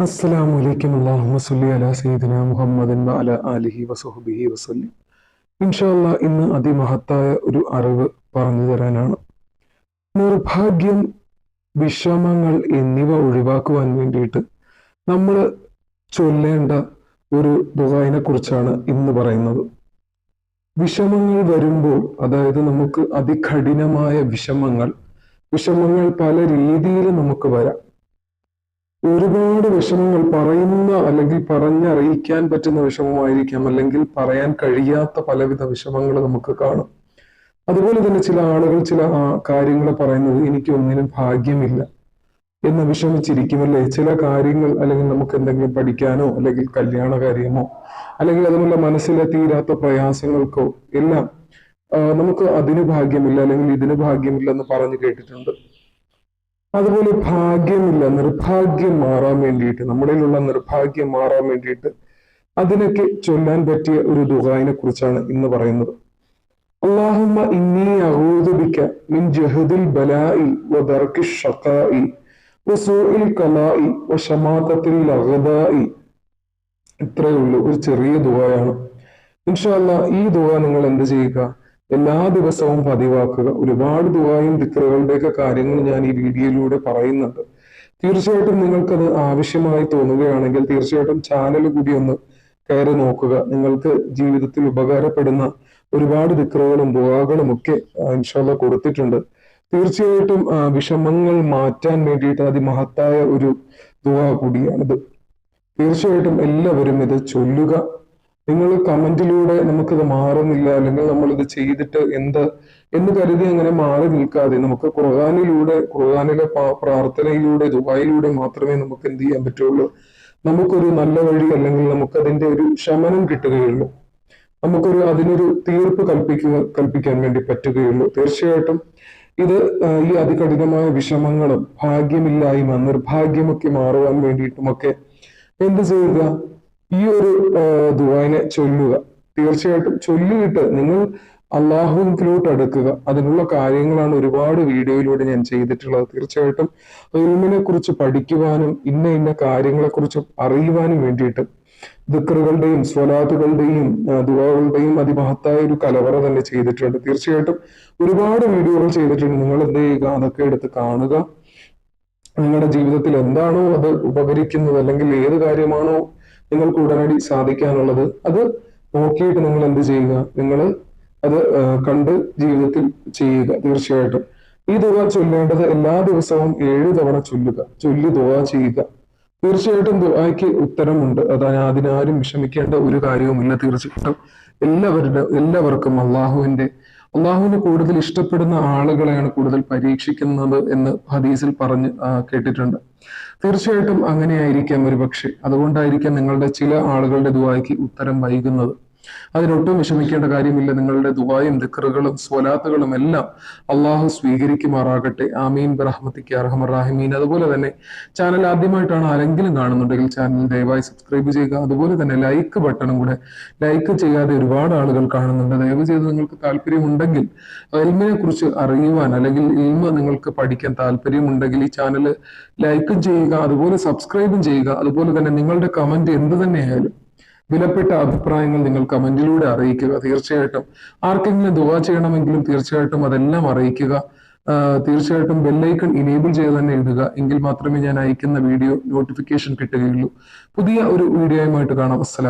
അസ്സലാമു അലൈക്കും അല്ലാഹുമ്മ സല്ലി അലാ സയ്യിദിന വസല്ലം. ഇൻഷാ അല്ലാ ഇന്ന് അതിമഹത്തായ ഒരു അറിവ് പറഞ്ഞു തരാനാണ്. നിർഭാഗ്യം വിഷമങ്ങൾ എന്നിവ ഒഴിവാക്കുവാൻ വേണ്ടിയിട്ട് നമ്മൾ ചൊല്ലേണ്ട ഒരു ദുഹായിനെ കുറിച്ചാണ് ഇന്ന് പറയുന്നത്. വിഷമങ്ങൾ വരുമ്പോൾ അതായത് നമുക്ക് അതികഠിനമായ വിഷമങ്ങൾ വിഷമങ്ങൾ പല രീതിയിൽ നമുക്ക് വരാം. ഒരുപാട് വിഷമങ്ങൾ പറയുന്ന അല്ലെങ്കിൽ പറഞ്ഞറിയിക്കാൻ പറ്റുന്ന വിഷമമായിരിക്കാം. അല്ലെങ്കിൽ പറയാൻ കഴിയാത്ത പലവിധ വിഷമങ്ങൾ നമുക്ക് കാണും. അതുപോലെ തന്നെ ചില ആളുകൾ ചില കാര്യങ്ങൾ പറയുന്നത് എനിക്ക് ഒന്നിനും ഭാഗ്യമില്ല എന്ന് വിഷമിച്ചിരിക്കുമല്ലേ? ചില കാര്യങ്ങൾ അല്ലെങ്കിൽ നമുക്ക് എന്തെങ്കിലും പഠിക്കാനോ അല്ലെങ്കിൽ കല്യാണ കാര്യമോ അല്ലെങ്കിൽ അതുപോലെ മനസ്സിലെ തീരാത്ത പ്രയാസങ്ങൾക്കോ എല്ലാം നമുക്ക് അതിന് ഭാഗ്യമില്ല അല്ലെങ്കിൽ ഇതിന് ഭാഗ്യമില്ല എന്ന് പറഞ്ഞു കേട്ടിട്ടുണ്ട്. അതുപോലെ ഭാഗ്യമില്ല നിർഭാഗ്യം മാറാൻ വേണ്ടിയിട്ട് നമ്മളിലുള്ള നിർഭാഗ്യം മാറാൻ വേണ്ടിയിട്ട് അതിനൊക്കെ ചൊല്ലാൻ പറ്റിയ ഒരു ദുഹായിനെ കുറിച്ചാണ് ഇന്ന് പറയുന്നത്. അള്ളാഹുമ്മ ഇന്നി അഹൂദുബിക്ക മിൻ ജഹദിൽ ബലായി ഷഖായി വസൂഇൽ ഖലായി വശമാതത്തിൽ അഗ്ദായി ഇത്രയേ ഉള്ളൂ. ഒരു ചെറിയ ദുആയാണ്. ഇൻഷാല്ല ഈ ദുആ നിങ്ങൾ എന്ത് ചെയ്യുക? എല്ലാ ദിവസവും പതിവാക്കുക. ഒരുപാട് ദുആയും ദിക്കറുകളുടെയൊക്കെ കാര്യങ്ങൾ ഞാൻ ഈ വീഡിയോയിലൂടെ പറയുന്നുണ്ട്. തീർച്ചയായിട്ടും നിങ്ങൾക്കത് ആവശ്യമായി തോന്നുകയാണെങ്കിൽ തീർച്ചയായിട്ടും ചാനൽ കൂടി ഒന്ന് കയറി നോക്കുക. നിങ്ങൾക്ക് ജീവിതത്തിൽ ഉപകാരപ്പെടുന്ന ഒരുപാട് ദിക്കറുകളും ദുആകളും ഒക്കെ ഇൻഷാല്ല കൊടുത്തിട്ടുണ്ട്. തീർച്ചയായിട്ടും വിഷമങ്ങൾ മാറ്റാൻ വേണ്ടിയിട്ട് അതിമഹത്തായ ഒരു ദുആ കൂടിയാണിത്. തീർച്ചയായിട്ടും എല്ലാവരും ഇത് ചൊല്ലുക. നിങ്ങൾ കമന്റിലൂടെ നമുക്കിത് മാറുന്നില്ല അല്ലെങ്കിൽ നമ്മൾ ഇത് ചെയ്തിട്ട് എന്ത് എന്ന് കരുതി അങ്ങനെ മാറി നിൽക്കാതെ നമുക്ക് ഖുർആാനിലൂടെ ഖുർആാനിലെ പ്രാർത്ഥനയിലൂടെ ദുബായിലൂടെ മാത്രമേ നമുക്ക് എന്ത് ചെയ്യാൻ പറ്റുള്ളൂ. നമുക്കൊരു നല്ല വഴി അല്ലെങ്കിൽ നമുക്ക് അതിന്റെ ഒരു ശമനം കിട്ടുകയുള്ളൂ. നമുക്കൊരു അതിനൊരു തീർപ്പ് കൽപ്പിക്കുക കൽപ്പിക്കാൻ വേണ്ടി പറ്റുകയുള്ളൂ. തീർച്ചയായിട്ടും ഇത് ഈ അതികഠിനമായ വിഷമങ്ങളും ഭാഗ്യമില്ലായ്മ നിർഭാഗ്യമൊക്കെ മാറുവാൻ വേണ്ടിയിട്ടുമൊക്കെ എന്ത് ചെയ്യുക? ഈ ഒരു ദുബായിനെ ചൊല്ലുക. തീർച്ചയായിട്ടും ചൊല്ലിയിട്ട് നിങ്ങൾ അള്ളാഹുവിലോട്ട് അടുക്കുക. അതിനുള്ള കാര്യങ്ങളാണ് ഒരുപാട് വീഡിയോയിലൂടെ ഞാൻ ചെയ്തിട്ടുള്ളത്. തീർച്ചയായിട്ടും ഇൽമിനെ കുറിച്ച് പഠിക്കുവാനും ഇന്ന ഇന്ന കാര്യങ്ങളെ കുറിച്ച് അറിയുവാനും വേണ്ടിയിട്ട് ദിക്കറുകളുടെയും സ്വലാത്തുകളുടെയും ദുവാകളുടെയും അതിമഹത്തായ ഒരു കലവറ തന്നെ ചെയ്തിട്ടുണ്ട്. തീർച്ചയായിട്ടും ഒരുപാട് വീഡിയോകൾ ചെയ്തിട്ടുണ്ട്. നിങ്ങൾ എന്ത് ചെയ്യുക? അതൊക്കെ എടുത്ത് കാണുക. നിങ്ങളുടെ ജീവിതത്തിൽ എന്താണോ അത് ഉപകരിക്കുന്നത് അല്ലെങ്കിൽ ഏത് കാര്യമാണോ നിങ്ങൾക്ക് ഉടനടി സാധിക്കാനുള്ളത് അത് നോക്കിയിട്ട് നിങ്ങൾ എന്ത് ചെയ്യുക? നിങ്ങൾ അത് കണ്ട് ജീവിതത്തിൽ ചെയ്യുക തീർച്ചയായിട്ടും. ഈ ദുവ ചൊല്ലേണ്ടത് എല്ലാ ദിവസവും ഏഴ് തവണ ചൊല്ലുക ചൊല്ലി ദുവ ചെയ്യുക. തീർച്ചയായിട്ടും ദുബായ്ക്ക് ഉത്തരമുണ്ട്. അതാണ് അതിനാരും വിഷമിക്കേണ്ട ഒരു കാര്യവുമില്ല തീർച്ചയായിട്ടും. എല്ലാവരുടെ എല്ലാവർക്കും അള്ളാഹുവിന്റെ അള്ളാഹുവിനെ കൂടുതൽ ഇഷ്ടപ്പെടുന്ന ആളുകളെയാണ് കൂടുതൽ പരീക്ഷിക്കുന്നത് എന്ന് ഹദീസിൽ പറഞ്ഞ് കേട്ടിട്ടുണ്ട്. തീർച്ചയായിട്ടും അങ്ങനെയായിരിക്കാം ഒരു പക്ഷേ അതുകൊണ്ടായിരിക്കാം നിങ്ങളുടെ ചില ആളുകളുടെ ദുആയ്ക്ക് ഉത്തരം വൈകുന്നത്. അതിനൊട്ടും വിഷമിക്കേണ്ട കാര്യമില്ല. നിങ്ങളുടെ ദുബായും ദിക്കറുകളും സ്വലാത്തുകളും എല്ലാം അള്ളാഹു സ്വീകരിക്കുമാറാകട്ടെ. ആമീൻ. ബറഹ്മത്തിക്ക് അർഹമറാഹിമീൻ അതുപോലെ തന്നെ ചാനൽ ആദ്യമായിട്ടാണ് ആരെങ്കിലും കാണുന്നുണ്ടെങ്കിൽ ചാനൽ ദയവായി സബ്സ്ക്രൈബ് ചെയ്യുക. അതുപോലെ തന്നെ ലൈക്ക് ബട്ടണും കൂടെ ലൈക്ക് ചെയ്യാതെ ഒരുപാട് ആളുകൾ കാണുന്നുണ്ട്. ദയവ് ചെയ്ത് നിങ്ങൾക്ക് താല്പര്യമുണ്ടെങ്കിൽ എൽമിനെ കുറിച്ച് അറിയുവാൻ അല്ലെങ്കിൽ ഇൽമ നിങ്ങൾക്ക് പഠിക്കാൻ താല്പര്യമുണ്ടെങ്കിൽ ഈ ചാനൽ ലൈക്കും ചെയ്യുക അതുപോലെ സബ്സ്ക്രൈബും ചെയ്യുക. അതുപോലെ തന്നെ നിങ്ങളുടെ കമന്റ് എന്ത് തന്നെയായാലും വിലപ്പെട്ട അഭിപ്രായങ്ങൾ നിങ്ങൾ കമന്റിലൂടെ അറിയിക്കുക. തീർച്ചയായിട്ടും ആർക്കെങ്കിലും ദുവാ ചെയ്യണമെങ്കിലും തീർച്ചയായിട്ടും അതെല്ലാം അറിയിക്കുക. തീർച്ചയായിട്ടും ബെല്ലൈക്കൺ ഇനേബിൾ ചെയ്ത് തന്നെ ഇടുക. എങ്കിൽ മാത്രമേ ഞാൻ അയക്കുന്ന വീഡിയോ നോട്ടിഫിക്കേഷൻ കിട്ടുകയുള്ളൂ. പുതിയ ഒരു വീഡിയോയുമായിട്ട് കാണാം. അസ്സലാം